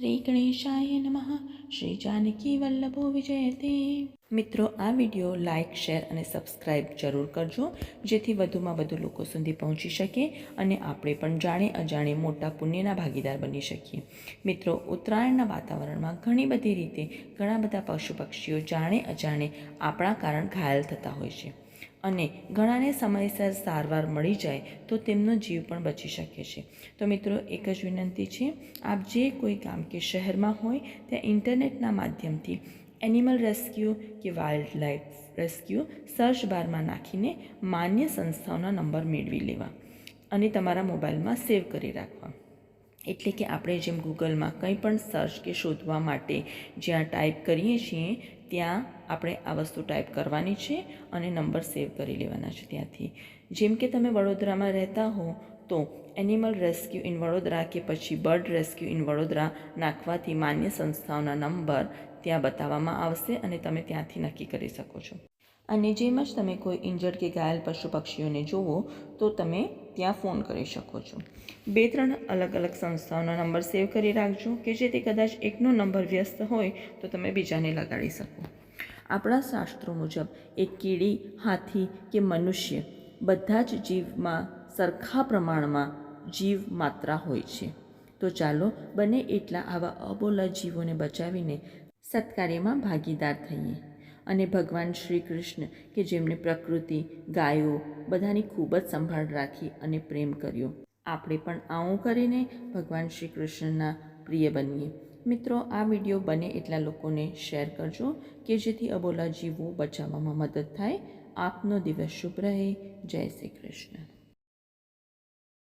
શ્રી ગણેશાય નમઃ. શ્રી જાનકી વલ્લભો વિજયતે. મિત્રો, આ વીડિયો લાઇક, શેર અને સબસ્ક્રાઇબ જરૂર કરજો, જેથી વધુમાં વધુ લોકો સુધી પહોંચી શકે અને આપણે પણ જાણે અજાણે મોટા પુણ્યના ભાગીદાર બની શકીએ. મિત્રો, ઉત્તરાયણના વાતાવરણમાં ઘણી બધી રીતે ઘણા બધા પશુ પક્ષીઓ જાણે અજાણે આપણા કારણ ઘાયલ થતા હોય છે. અને ઘણાને સમયસર સારવાર મળી જાય તો તેમનો જીવ પણ બચી શકે છે. તો મિત્રો, એક જ વિનંતી છે, આપ જે કોઈ ગામ કે શહેરમાં હોય, ત્યાં ઇન્ટરનેટના માધ્યમથી એનિમલ રેસ્ક્યુ કે વાઇલ્ડ લાઈફ રેસ્ક્યુ સર્ચ બારમાં નાખીને માન્ય સંસ્થાઓના નંબર મેળવી લેવા અને તમારા મોબાઈલમાં સેવ કરી રાખવા. એટલે કે આપણે જેમ ગૂગલમાં કંઈ પણ સર્ચ કે શોધવા માટે જ્યાં ટાઈપ કરીએ છીએ, ત્યાં આપણે આ વસ્તુ ટાઈપ કરવાની છે અને નંબર સેવ કરી લેવાના છે ત્યાંથી. જેમ કે તમે વડોદરામાં રહેતા હો, તો એનિમલ રેસ્ક્યુ ઇન વડોદરા કે પછી બર્ડ રેસ્ક્યુ ઇન વડોદરા નાખવાથી માન્ય સંસ્થાઓના નંબર ત્યાં બતાવવામાં આવશે અને તમે ત્યાંથી નક્કી કરી શકો છો. અને જેમ જ તમે કોઈ ઇન્જર્ડ કે ઘાયલ પશુ પક્ષીઓને જુઓ, તો તમે ત્યાં ફોન કરી શકો છો. બે ત્રણ અલગ અલગ સંસ્થાઓના નંબર સેવ કરી રાખજો કે જેથી કદાચ એકનો નંબર વ્યસ્ત હોય તો તમે બીજાને લગાડી શકો. આપણા શાસ્ત્રો મુજબ, એક કીડી, હાથી કે મનુષ્ય બધા જ જીવમાં સરખા પ્રમાણમાં જીવ માત્રા હોય છે. તો ચાલો બને એટલા આવા અબોલા જીવોને બચાવીને સત્કાર્યમાં ભાગીદાર થઈએ. અને ભગવાન શ્રી કૃષ્ણ કે જેમણે પ્રકૃતિ, ગાયો બધાની ખૂબ જ સંભાળ રાખી અને પ્રેમ કર્યો. આપણે પણ આવું કરીને ભગવાન શ્રી કૃષ્ણના પ્રિય બનીએ. મિત્રો, આ વીડિયો બને એટલા લોકોને શેર કરજો કે જેથી અબોલા જીવો બચાવવામાં મદદ થાય. આપનો દિવસ શુભ રહે. જય શ્રી કૃષ્ણ.